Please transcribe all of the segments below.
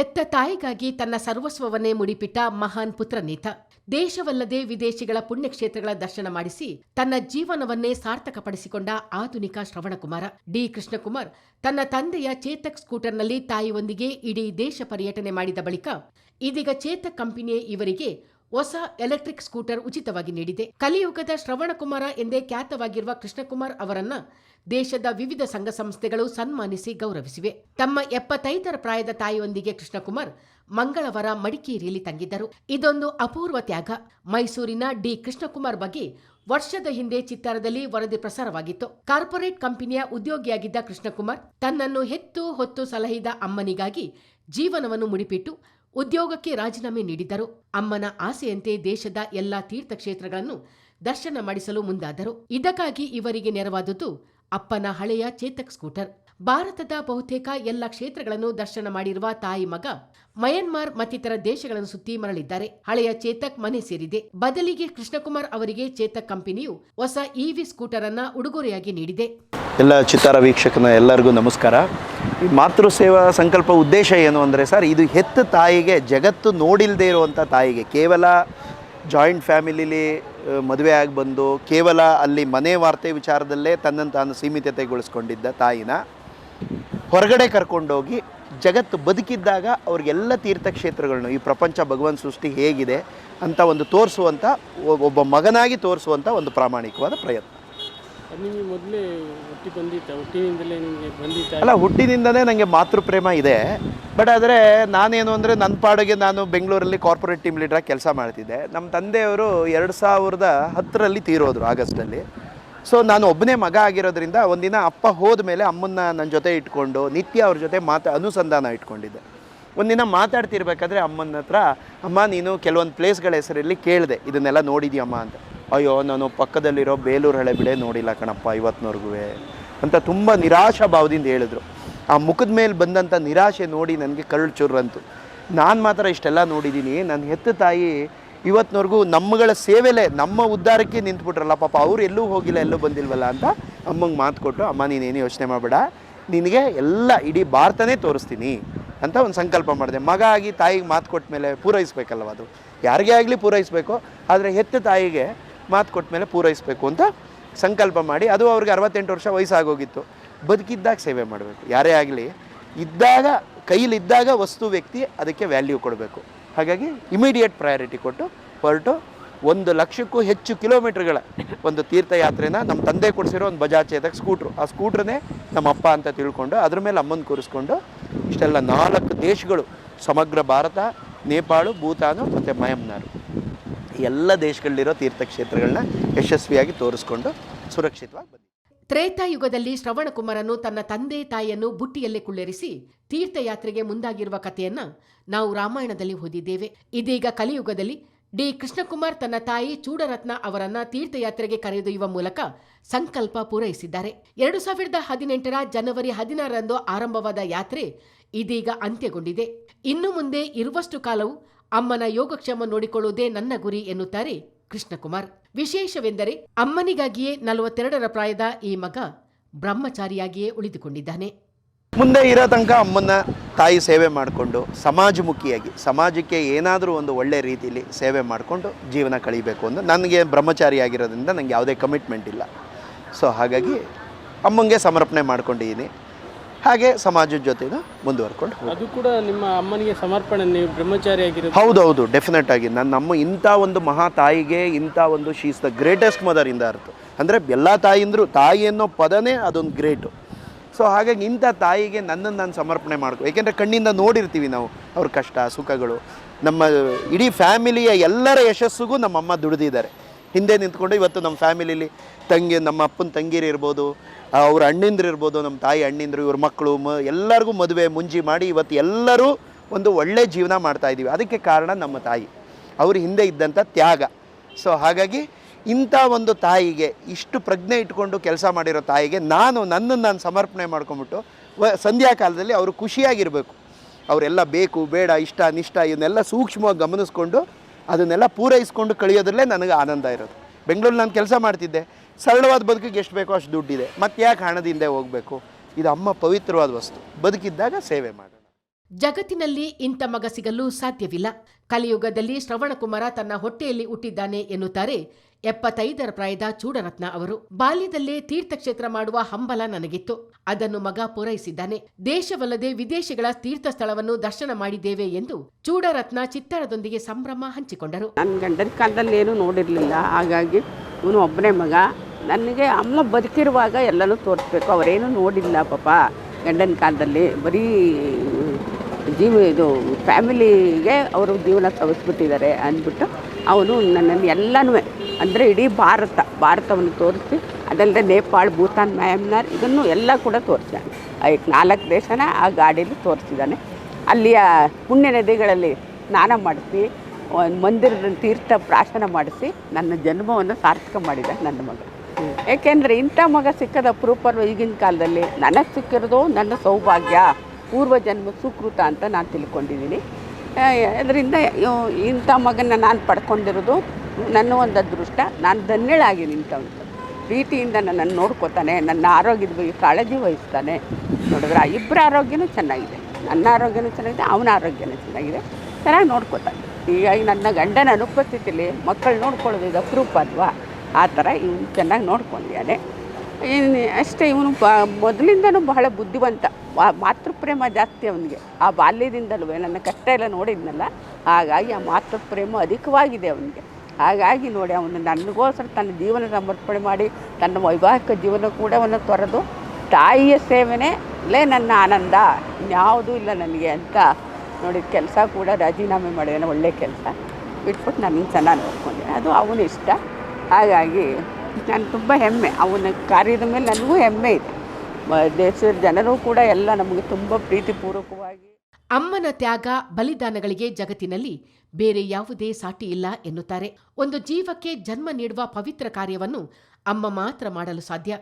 ಹೆತ್ತ ತಾಯಿಗಾಗಿ ತನ್ನ ಸರ್ವಸ್ವವನ್ನೇ ಮುಡಿಪಿಟ್ಟ ಮಹಾನ್ ಪುತ್ರ ಪುತ್ರನೇತ ದೇಶವಲ್ಲದೆ ವಿದೇಶಿಗಳ ಪುಣ್ಯಕ್ಷೇತ್ರಗಳ ದರ್ಶನ ಮಾಡಿಸಿ ತನ್ನ ಜೀವನವನ್ನೇ ಸಾರ್ಥಕಪಡಿಸಿಕೊಂಡ ಆಧುನಿಕ ಶ್ರವಣಕುಮಾರ. ಡಿ. ಕೃಷ್ಣಕುಮಾರ್ ತನ್ನ ತಂದೆಯ ಚೇತಕ್ ಸ್ಕೂಟರ್ನಲ್ಲಿ ತಾಯಿಯೊಂದಿಗೆ ಇಡೀ ದೇಶ ಪರ್ಯಟನೆ ಮಾಡಿದ ಬಳಿಕ ಇದೀಗ ಚೇತಕ್ ಕಂಪನಿಯೇ ಇವರಿಗೆ ಹೊಸ ಎಲೆಕ್ಟ್ರಿಕ್ ಸ್ಕೂಟರ್ ಉಚಿತವಾಗಿ ನೀಡಿದೆ. ಕಲಿಯುಗದ ಶ್ರವಣಕುಮಾರ ಎಂದೇ ಖ್ಯಾತವಾಗಿರುವ ಕೃಷ್ಣಕುಮಾರ್ ಅವರನ್ನ ದೇಶದ ವಿವಿಧ ಸಂಘ ಸಂಸ್ಥೆಗಳು ಸನ್ಮಾನಿಸಿ ಗೌರವಿಸಿವೆ. ತಮ್ಮ ಎಪ್ಪತ್ತೈದರ ಪ್ರಾಯದ ತಾಯಿಯೊಂದಿಗೆ ಕೃಷ್ಣಕುಮಾರ್ ಮಂಗಳವಾರ ಮಡಿಕೇರಿಯಲ್ಲಿ ತಂಗಿದ್ದರು. ಇದೊಂದು ಅಪೂರ್ವ ತ್ಯಾಗ. ಮೈಸೂರಿನ ಡಿ ಕೃಷ್ಣಕುಮಾರ್ ಬಗ್ಗೆ ವರ್ಷದ ಹಿಂದೆ ಚಿತ್ತಾರದಲ್ಲಿ ವರದಿ ಪ್ರಸಾರವಾಗಿತ್ತು. ಕಾರ್ಪೊರೇಟ್ ಕಂಪನಿಯ ಉದ್ಯೋಗಿಯಾಗಿದ್ದ ಕೃಷ್ಣಕುಮಾರ್ ತನ್ನನ್ನು ಹೆತ್ತು ಹೊತ್ತು ಸಲಹಿದ ಅಮ್ಮನಿಗಾಗಿ ಜೀವನವನ್ನು ಮುಡಿಪಿಟ್ಟು ಉದ್ಯೋಗಕ್ಕೆ ರಾಜೀನಾಮೆ ನೀಡಿದ್ದರು. ಅಮ್ಮನ ಆಸೆಯಂತೆ ದೇಶದ ಎಲ್ಲಾ ತೀರ್ಥಕ್ಷೇತ್ರಗಳನ್ನು ದರ್ಶನ ಮಾಡಿಸಲು ಮುಂದಾದರು. ಇದಕ್ಕಾಗಿ ಇವರಿಗೆ ನೆರವಾದುದು ಅಪ್ಪನ ಹಳೆಯ ಚೇತಕ್ ಸ್ಕೂಟರ್. ಭಾರತದ ಬಹುತೇಕ ಎಲ್ಲ ಕ್ಷೇತ್ರಗಳನ್ನು ದರ್ಶನ ಮಾಡಿರುವ ತಾಯಿ ಮಗ ಮಯನ್ಮಾರ್ ಮತ್ತಿತರ ದೇಶಗಳನ್ನು ಸುತ್ತಿ ಮರಳಿದ್ದಾರೆ. ಹಳೆಯ ಚೇತಕ್ ಮನೆ ಸೇರಿದೆ. ಬದಲಿಗೆ ಕೃಷ್ಣಕುಮಾರ್ ಅವರಿಗೆ ಚೇತಕ್ ಕಂಪನಿಯು ಹೊಸ ಇವಿ ಸ್ಕೂಟರ್ ಅನ್ನ ಉಡುಗೊರೆಯಾಗಿ ನೀಡಿದೆ. ಎಲ್ಲ ಚಿತ್ತಾರ ವೀಕ್ಷಕನ ಎಲ್ಲರಿಗೂ ನಮಸ್ಕಾರ. ಈ ಮಾತೃ ಸೇವಾ ಸಂಕಲ್ಪ ಉದ್ದೇಶ ಏನು ಅಂದರೆ ಸರ್, ಇದು ಹೆತ್ತ ತಾಯಿಗೆ ಜಗತ್ತು ನೋಡಿಲ್ಲದೆ ಇರುವಂಥ ತಾಯಿಗೆ ಕೇವಲ ಜಾಯಿಂಟ್ ಫ್ಯಾಮಿಲಿಲಿ ಮದುವೆ ಆಗಿ ಬಂದು ಕೇವಲ ಅಲ್ಲಿ ಮನೆ ವಾರ್ತೆ ವಿಚಾರದಲ್ಲೇ ತನ್ನ ತಾನು ಸೀಮಿತತೆಗೊಳಿಸ್ಕೊಂಡಿದ್ದ ತಾಯಿನ ಹೊರಗಡೆ ಕರ್ಕೊಂಡೋಗಿ ಜಗತ್ತು ಬದುಕಿದ್ದಾಗ ಅವ್ರಿಗೆಲ್ಲ ತೀರ್ಥಕ್ಷೇತ್ರಗಳನ್ನು, ಈ ಪ್ರಪಂಚ ಭಗವಾನ್ ಸೃಷ್ಟಿ ಹೇಗಿದೆ ಅಂತ ಒಂದು ತೋರಿಸುವಂಥ ಒಬ್ಬ ಮಗನಾಗಿ ತೋರಿಸುವಂಥ ಒಂದು ಪ್ರಾಮಾಣಿಕವಾದ ಪ್ರಯತ್ನ. ಮೊದಲೇ ಅಲ್ಲ, ಹುಟ್ಟಿನಿಂದನೇ ನನಗೆ ಮಾತೃ ಪ್ರೇಮ ಇದೆ. ಬಟ್ ಆದರೆ ನಾನೇನು ಅಂದರೆ ನನ್ನ ಪಾಡಿಗೆ ನಾನು ಬೆಂಗಳೂರಲ್ಲಿ ಕಾರ್ಪೊರೇಟ್ ಟೀಮ್ ಲೀಡ್ರಾಗಿ ಕೆಲಸ ಮಾಡ್ತಿದ್ದೆ. ನಮ್ಮ ತಂದೆಯವರು ಎರಡು ಸಾವಿರದ ಹತ್ತರಲ್ಲಿ ತೀರೋದ್ರು ಆಗಸ್ಟಲ್ಲಿ. ಸೊ ನಾನು ಒಬ್ಬನೇ ಮಗ ಆಗಿರೋದ್ರಿಂದ ಒಂದಿನ ಅಪ್ಪ ಹೋದ ಮೇಲೆ ಅಮ್ಮನ್ನ ನನ್ನ ಜೊತೆ ಇಟ್ಕೊಂಡು, ನಿತ್ಯ ಅವ್ರ ಜೊತೆ ಮಾತಾ, ಅನುಸಂಧಾನ ಇಟ್ಕೊಂಡಿದ್ದೆ. ಒಂದಿನ ಮಾತಾಡ್ತಿರ್ಬೇಕಾದ್ರೆ ಅಮ್ಮನ ಹತ್ರ, ಅಮ್ಮ, ನೀನು ಕೆಲವೊಂದು ಪ್ಲೇಸ್ಗಳ ಹೆಸರಲ್ಲಿ ಕೇಳಿದೆ. ಇದನ್ನೆಲ್ಲ ನೋಡಿದ್ಯಮ್ಮ ಅಂತ. ಅಯ್ಯೋ, ನಾನು ಪಕ್ಕದಲ್ಲಿರೋ ಬೇಲೂರು ಹಳೆಬಿಡೆ ನೋಡಿಲ್ಲ ಕಣಪ್ಪ ಇವತ್ತಿನವರೆಗೂ ಅಂತ ತುಂಬ ನಿರಾಶಾ ಭಾವದಿಂದ ಹೇಳಿದ್ರು. ಆ ಮುಖದ ಮೇಲೆ ಬಂದಂಥ ನಿರಾಶೆ ನೋಡಿ ನನಗೆ ಕರಳು ಚುರ್ರಂತು. ನಾನು ಮಾತ್ರ ಇಷ್ಟೆಲ್ಲ ನೋಡಿದ್ದೀನಿ ನನ್ನ ಹೆತ್ತ ತಾಯಿ ಇವತ್ತಿನವರೆಗೂ ನಮ್ಮಗಳ ಸೇವೆಲೇ, ನಮ್ಮ ಉದ್ಧಾರಕ್ಕೆ ನಿಂತ್ಬಿಟ್ರಲ್ಲ, ಪಾಪ ಅವ್ರು ಎಲ್ಲೂ ಹೋಗಿಲ್ಲ, ಎಲ್ಲೂ ಬಂದಿಲ್ವಲ್ಲ ಅಂತ ಅಮ್ಮಂಗೆ ಮಾತು ಕೊಟ್ಟು, ಅಮ್ಮ, ನೀನೇನು ಯೋಚನೆ ಮಾಡಬೇಡ, ನಿನಗೆ ಎಲ್ಲ ಇಡೀ ಭಾರತನೇ ತೋರಿಸ್ತೀನಿ ಅಂತ ಒಂದು ಸಂಕಲ್ಪ ಮಾಡಿದೆ. ಮಗ ಆಗಿ ತಾಯಿಗೆ ಮಾತು ಕೊಟ್ಟ ಮೇಲೆ ಪೂರೈಸ್ಬೇಕಲ್ವ ಅದು? ಯಾರಿಗೇ ಆಗಲಿ ಪೂರೈಸಬೇಕು, ಆದರೆ ಹೆತ್ತ ತಾಯಿಗೆ ಮಾತು ಕೊಟ್ಟ ಮೇಲೆ ಪೂರೈಸಬೇಕು ಅಂತ ಸಂಕಲ್ಪ ಮಾಡಿ. ಅದು ಅವ್ರಿಗೆ ಅರವತ್ತೆಂಟು ವರ್ಷ ವಯಸ್ಸಾಗೋಗಿತ್ತು. ಬದುಕಿದ್ದಾಗ ಸೇವೆ ಮಾಡಬೇಕು. ಯಾರೇ ಆಗಲಿ, ಇದ್ದಾಗ, ಕೈಲಿದ್ದಾಗ ವಸ್ತು ವ್ಯಕ್ತಿ ಅದಕ್ಕೆ ವ್ಯಾಲ್ಯೂ ಕೊಡಬೇಕು. ಹಾಗಾಗಿ ಇಮಿಡಿಯೇಟ್ ಪ್ರಯಾರಿಟಿ ಕೊಟ್ಟು ಹೊರಟು ಒಂದು ಲಕ್ಷಕ್ಕೂ ಹೆಚ್ಚು ಕಿಲೋಮೀಟ್ರ್ಗಳ ಒಂದು ತೀರ್ಥಯಾತ್ರೆನ ನಮ್ಮ ತಂದೆ ಕೊಡಿಸಿರೋ ಒಂದು ಬಜಾಜ್ ಚೇತಕ್ ಸ್ಕೂಟ್ರು. ಆ ಸ್ಕೂಟ್ರನ್ನೇ ನಮ್ಮ ಅಪ್ಪ ಅಂತ ತಿಳ್ಕೊಂಡು ಅದ್ರ ಮೇಲೆ ಅಮ್ಮನ ಕೂರಿಸ್ಕೊಂಡು ಇಷ್ಟೆಲ್ಲ ನಾಲ್ಕು ದೇಶಗಳು, ಸಮಗ್ರ ಭಾರತ, ನೇಪಾಳು, ಭೂತಾನು ಮತ್ತು ಮಯಮ್ನಾರು ಎಲ್ಲ ದೇಶಗಳಲ್ಲಿರೋ ತೀರ್ಥಕ್ಷೇತ್ರಗಳನ್ನ ಯಶಸ್ವಿಯಾಗಿ ತೋರಿಸ್ಕೊಂಡು ಸುರಕ್ಷಿತವಾಗಿ ಬಂದಿದೆ. ತ್ರೇತಾಯುಗದಲ್ಲಿ ಶ್ರವಣಕುಮಾರನು ತನ್ನ ತಂದೆ ತಾಯಿಯನ್ನು ಬುಟ್ಟಿಯಲ್ಲೇ ಕುಳ್ಳೆರಿಸಿ ತೀರ್ಥಯಾತ್ರೆಗೆ ಮುಂದಾಗಿರುವ ಕಥೆಯನ್ನ ನಾವು ರಾಮಾಯಣದಲ್ಲಿ ಓದಿದ್ದೇವೆ. ಇದೀಗ ಕಲಿಯುಗದಲ್ಲಿ ಡಿ. ಕೃಷ್ಣಕುಮಾರ್ ತನ್ನ ತಾಯಿ ಚೂಡರತ್ನ ಅವರನ್ನ ತೀರ್ಥಯಾತ್ರೆಗೆ ಕರೆದೊಯ್ಯುವ ಮೂಲಕ ಸಂಕಲ್ಪ ಪೂರೈಸಿದ್ದಾರೆ. ಎರಡು ಸಾವಿರದ ಹದಿನೆಂಟರ ಜನವರಿ ಹದಿನಾರರಂದು ಆರಂಭವಾದ ಯಾತ್ರೆ ಇದೀಗ ಅಂತ್ಯಗೊಂಡಿದೆ. ಇನ್ನು ಮುಂದೆ ಇರುವಷ್ಟು ಕಾಲವು ಅಮ್ಮನ ಯೋಗಕ್ಷೇಮ ನೋಡಿಕೊಳ್ಳುವುದೇ ನನ್ನ ಗುರಿ ಎನ್ನುತ್ತಾರೆ ಕೃಷ್ಣಕುಮಾರ್. ವಿಶೇಷವೆಂದರೆ ಅಮ್ಮನಿಗಾಗಿಯೇ ನಲವತ್ತೆರಡರ ಪ್ರಾಯದ ಈ ಮಗ ಬ್ರಹ್ಮಚಾರಿಯಾಗಿಯೇ ಉಳಿದುಕೊಂಡಿದ್ದಾನೆ. ಮುಂದೆ ಇರೋ ತನಕ ಅಮ್ಮನ ತಾಯಿ ಸೇವೆ ಮಾಡಿಕೊಂಡು ಸಮಾಜಮುಖಿಯಾಗಿ, ಸಮಾಜಕ್ಕೆ ಏನಾದರೂ ಒಂದು ಒಳ್ಳೆ ರೀತಿಯಲ್ಲಿ ಸೇವೆ ಮಾಡಿಕೊಂಡು ಜೀವನ ಕಳಿಬೇಕು ಅಂತ ನನಗೆ ಬ್ರಹ್ಮಚಾರಿ ಆಗಿರೋದ್ರಿಂದ ನನಗೆ ಯಾವುದೇ ಕಮಿಟ್ಮೆಂಟ್ ಇಲ್ಲ. ಸೊ ಹಾಗಾಗಿ ಅಮ್ಮಂಗೆ ಸಮರ್ಪಣೆ ಮಾಡ್ಕೊಂಡಿದ್ದೀನಿ. ಹಾಗೆ ಸಮಾಜದ ಜೊತೆ ಮುಂದುವರ್ಕೊಂಡು. ಅದು ಕೂಡ ನಿಮ್ಮ ಅಮ್ಮನಿಗೆ ಸಮರ್ಪಣೆ ನೀವು ಬ್ರಹ್ಮಚಾರಿ ಆಗಿರೋದು. ಹೌದೌದು ಡೆಫಿನೆಟ್ ಆಗಿ. ನನ್ನ ಅಮ್ಮ ಇಂಥ ಒಂದು ಮಹಾ ತಾಯಿಗೆ ಇಂಥ ಒಂದು ಶೀಸ್ ದ ಗ್ರೇಟೆಸ್ಟ್ ಮದರ್ ಇಂದ ಅರ್ಥ ಅಂದರೆ ಎಲ್ಲ ತಾಯಿಂದರು ತಾಯಿ ಅನ್ನೋ ಪದನೇ ಅದೊಂದು ಗ್ರೇಟು ಸೊ ಹಾಗಾಗಿ ಇಂಥ ತಾಯಿಗೆ ನನ್ನನ್ನು ನಾನು ಸಮರ್ಪಣೆ ಮಾಡ್ಕೊ ಏಕೆಂದರೆ ಕಣ್ಣಿಂದ ನೋಡಿರ್ತೀವಿ ನಾವು ಅವ್ರ ಕಷ್ಟ ಸುಖಗಳು. ನಮ್ಮ ಇಡೀ ಫ್ಯಾಮಿಲಿಯ ಎಲ್ಲರ ಯಶಸ್ಸಿಗೂ ನಮ್ಮ ಅಮ್ಮ ದುಡಿದಿದ್ದಾರೆ. ಹಿಂದೆ ನಿಂತ್ಕೊಂಡು ಇವತ್ತು ನಮ್ಮ ಫ್ಯಾಮಿಲಿಲಿ ತಂಗಿ, ನಮ್ಮ ಅಪ್ಪನ ತಂಗಿರು ಇರ್ಬೋದು ಅವ್ರ ಅಣ್ಣಿಂದ್ರು ಇರ್ಬೋದು, ನಮ್ಮ ತಾಯಿ ಅಣ್ಣಿಂದ್ರು, ಇವ್ರ ಮಕ್ಕಳು, ಮ, ಎಲ್ಲರಿಗೂ ಮದುವೆ ಮುಂಜಿ ಮಾಡಿ ಇವತ್ತು ಎಲ್ಲರೂ ಒಂದು ಒಳ್ಳೆ ಜೀವನ ಮಾಡ್ತಾ ಇದ್ದೀವಿ. ಅದಕ್ಕೆ ಕಾರಣ ನಮ್ಮ ತಾಯಿ. ಅವ್ರ ಹಿಂದೆ ಇದ್ದಂಥ ತ್ಯಾಗ. ಸೊ ಹಾಗಾಗಿ ಇಂಥ ಒಂದು ತಾಯಿಗೆ ಇಷ್ಟು ಪ್ರಜ್ಞೆ ಇಟ್ಕೊಂಡು ಕೆಲಸ ಮಾಡಿರೋ ತಾಯಿಗೆ ನಾನು ನನ್ನನ್ನು ನಾನು ಸಮರ್ಪಣೆ ಮಾಡ್ಕೊಂಬಿಟ್ಟು ವ ಸಂಧ್ಯಾ ಕಾಲದಲ್ಲಿ ಅವರು ಖುಷಿಯಾಗಿರಬೇಕು. ಅವರೆಲ್ಲ ಬೇಕು, ಬೇಡ, ಇಷ್ಟ, ನಿಷ್ಠ, ಇವನ್ನೆಲ್ಲ ಸೂಕ್ಷ್ಮವಾಗಿ ಗಮನಿಸ್ಕೊಂಡು ಅದನ್ನೆಲ್ಲ ಪೂರೈಸ್ಕೊಂಡು ಕಳಿಯೋದ್ರಲ್ಲೇ ನನಗೆ ಆನಂದ ಇರೋದು. ಬೆಂಗಳೂರಲ್ಲಿ ನಾನು ಕೆಲಸ ಮಾಡ್ತಿದ್ದೆ. ಸರಳವಾದ ಬದುಕಿಗೆ ಎಷ್ಟು ಬೇಕೋ ಅಷ್ಟು ದುಡ್ಡಿದೆ. ಮತ್ತೆ ಯಾಕೆ ಹಣದಿಂದ ಹೋಗಬೇಕು? ಇದು ಅಮ್ಮ ಪವಿತ್ರವಾದ ವಸ್ತು. ಬದುಕಿದ್ದಾಗ ಸೇವೆ ಮಾಡೋಣ. ಜಗತ್ತಿನಲ್ಲಿ ಇಂಥ ಮಗ ಸಿಗಲು ಸಾಧ್ಯವಿಲ್ಲ. ಕಲಿಯುಗದಲ್ಲಿ ಶ್ರವಣಕುಮಾರ ತನ್ನ ಹೊಟ್ಟೆಯಲ್ಲಿ ಹುಟ್ಟಿದ್ದಾನೆ ಎನ್ನುತ್ತಾರೆ ಎಪ್ಪತ್ತೈದರ ಪ್ರಾಯದ ಚೂಡರತ್ನ ಅವರು ಬಾಲ್ಯದಲ್ಲೇ ತೀರ್ಥಕ್ಷೇತ್ರ ಮಾಡುವ ಹಂಬಲ ನನಗಿತ್ತು. ಅದನ್ನು ಮಗ ಪೂರೈಸಿದ್ದಾನೆ. ದೇಶವಲ್ಲದೆ ವಿದೇಶಗಳ ತೀರ್ಥ ಸ್ಥಳವನ್ನು ದರ್ಶನ ಮಾಡಿದ್ದೇವೆ ಎಂದು ಚೂಡರತ್ನ ಚಿತ್ತಾರದೊಂದಿಗೆ ಸಂಭ್ರಮ ಹಂಚಿಕೊಂಡರು. ನನ್ನ ಗಂಡನ ಕಾಲದಲ್ಲಿ ಏನೂ ನೋಡಿರಲಿಲ್ಲ. ಹಾಗಾಗಿ ಇವನು ಒಬ್ಬನೇ ಮಗ. ನನಗೆ ಅಮ್ಮ ಬದುಕಿರುವಾಗ ಎಲ್ಲನೂ ತೋರಿಸ್ಬೇಕು. ಅವರೇನು ನೋಡಿಲ್ಲ ಪಾಪ. ಗಂಡನ ಕಾಲದಲ್ಲಿ ಬರೀ ಜೀವ ಇದು ಫ್ಯಾಮಿಲಿಗೆ ಅವರು ಜೀವನ ಸವಿಸ್ಬಿಟ್ಟಿದ್ದಾರೆ ಅಂದ್ಬಿಟ್ಟು ಅವನು ನನ್ನನ್ನು ಎಲ್ಲನೂ ಅಂದರೆ ಇಡೀ ಭಾರತ, ಭಾರತವನ್ನು ತೋರಿಸಿ, ಅದಲ್ಲದೆ ನೇಪಾಳ್, ಭೂತಾನ್, ಮ್ಯಾನ್ಮಾರ್, ಇದನ್ನು ಎಲ್ಲ ಕೂಡ ತೋರಿಸಿದ್ದಾನೆ ಐದು ನಾಲ್ಕು ದೇಶನ ಆ ಗಾಡೀಲಿ ತೋರಿಸಿದ್ದಾನೆ ಅಲ್ಲಿಯ ಪುಣ್ಯ ನದಿಗಳಲ್ಲಿ ಸ್ನಾನ ಮಾಡಿಸಿ, ಒಂದು ಮಂದಿರದ ತೀರ್ಥ ಪ್ರಾಶನ ಮಾಡಿಸಿ, ನನ್ನ ಜನ್ಮವನ್ನು ಸಾರ್ಥಕ ಮಾಡಿದ ನನ್ನ ಮಗ. ಏಕೆಂದರೆ ಇಂಥ ಮಗ ಸಿಕ್ಕದ ಅಪರೂಪ ಈಗಿನ ಕಾಲದಲ್ಲಿ. ನನಗೆ ಸಿಕ್ಕಿರೋದು ನನ್ನ ಸೌಭಾಗ್ಯ, ಪೂರ್ವ ಜನ್ಮ ಸುಕೃತ ಅಂತ ನಾನು ತಿಳ್ಕೊಂಡಿದ್ದೀನಿ ಅದರಿಂದ ಇಂಥ ಮಗನ ನಾನು ಪಡ್ಕೊಂಡಿರೋದು ನನ್ನ ಒಂದು ಅದೃಷ್ಟ ನಾನು ಧನ್ಯಳಾಗಿ ನಿಂತವನು ಪ್ರೀತಿಯಿಂದ ನನ್ನನ್ನು ನೋಡ್ಕೋತಾನೆ, ನನ್ನ ಆರೋಗ್ಯದ ಬಗ್ಗೆ ಕಾಳಜಿ ವಹಿಸ್ತಾನೆ. ನೋಡಿದ್ರೆ ಇಬ್ಬರ ಆರೋಗ್ಯನೂ ಚೆನ್ನಾಗಿದೆ, ನನ್ನ ಆರೋಗ್ಯನೂ ಚೆನ್ನಾಗಿದೆ, ಅವನ ಆರೋಗ್ಯನೂ ಚೆನ್ನಾಗಿದೆ. ಚೆನ್ನಾಗಿ ನೋಡ್ಕೋತಾನೆ. ಹೀಗಾಗಿ ನನ್ನ ಗಂಡನ ಅನುಪಸ್ಥಿತಿಲಿ ಮಕ್ಕಳು ನೋಡ್ಕೊಳ್ಳೋದು ಇದು ಅಪರೂಪ ಅಲ್ವಾ? ಆ ಥರ ಇವನು ಚೆನ್ನಾಗಿ ನೋಡ್ಕೊಂಡಿದ್ದಾನೆ. ಇನ್ನು ಅಷ್ಟೇ ಇವನು ಬ, ಮೊದಲಿಂದನೂ ಬಹಳ ಬುದ್ಧಿವಂತ. ಮಾತೃಪ್ರೇಮ ಜಾಸ್ತಿ ಅವನಿಗೆ. ಆ ಬಾಲ್ಯದಿಂದಲೂ ನನ್ನ ಕಷ್ಟ ಎಲ್ಲ ನೋಡಿದ್ನಲ್ಲ, ಹಾಗಾಗಿ ಆ ಮಾತೃಪ್ರೇಮ ಅಧಿಕವಾಗಿದೆ ಅವನಿಗೆ. ಹಾಗಾಗಿ ನೋಡಿ ಅವನು ನನಗೋಸ್ಕರ ತನ್ನ ಜೀವನ ಸಮರ್ಪಣೆ ಮಾಡಿ, ತನ್ನ ವೈವಾಹಿಕ ಜೀವನ ಕೂಡ ಅವನು ತೊರೆದು, ತಾಯಿಯ ಸೇವನೆಲೇ ನನ್ನ ಆನಂದ, ಇನ್ಯಾವುದೂ ಇಲ್ಲ ನನಗೆ ಅಂತ ನೋಡಿ ಕೆಲಸ ಕೂಡ ರಾಜೀನಾಮೆ ಮಾಡಿದ್ದಾನೆ ಒಳ್ಳೆಯ ಕೆಲಸ. ಬಿಟ್ಬಿಟ್ಟು ನನ್ನ ಚೆನ್ನಾಗಿ ನೋಡ್ಕೊಂಡೆ. ಅದು ಅವನ ಇಷ್ಟ. ಹಾಗಾಗಿ ನಾನು ತುಂಬ ಹೆಮ್ಮೆ. ಅವನ ಕಾರ್ಯದ ಮೇಲೆ ನನಗೂ ಹೆಮ್ಮೆ ಇದೆ. ದೇಶದ ಜನರು ಕೂಡ ಎಲ್ಲ ನಮಗೆ ತುಂಬ ಪ್ರೀತಿಪೂರ್ವಕವಾಗಿ ಅಮ್ಮನ ತ್ಯಾಗ ಬಲಿದಾನಗಳಿಗೆ ಜಗತ್ತಿನಲ್ಲಿ ಬೇರೆ ಯಾವುದೇ ಸಾಟಿ ಇಲ್ಲ ಎನ್ನುತ್ತಾರೆ. ಒಂದು ಜೀವಕ್ಕೆ ಜನ್ಮ ನೀಡುವ ಪವಿತ್ರ ಕಾರ್ಯವನ್ನು ಅಮ್ಮ ಮಾತ್ರ ಮಾಡಲು ಸಾಧ್ಯ.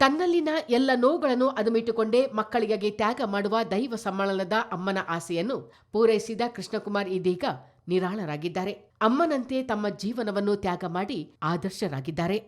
ತನ್ನಲ್ಲಿನ ಎಲ್ಲ ನೋವುಗಳನ್ನು ಅದುಮಿಟ್ಟುಕೊಂಡೇ ಮಕ್ಕಳಿಗಾಗಿ ತ್ಯಾಗ ಮಾಡುವ ದೈವ ಸಮ್ಮಳನದ ಅಮ್ಮನ ಆಸೆಯನ್ನು ಪೂರೈಸಿದ ಕೃಷ್ಣಕುಮಾರ್ ಇದೀಗ ನಿರಾಳರಾಗಿದ್ದಾರೆ. ಅಮ್ಮನಂತೆ ತಮ್ಮ ಜೀವನವನ್ನು ತ್ಯಾಗ ಮಾಡಿ ಆದರ್ಶರಾಗಿದ್ದಾರೆ.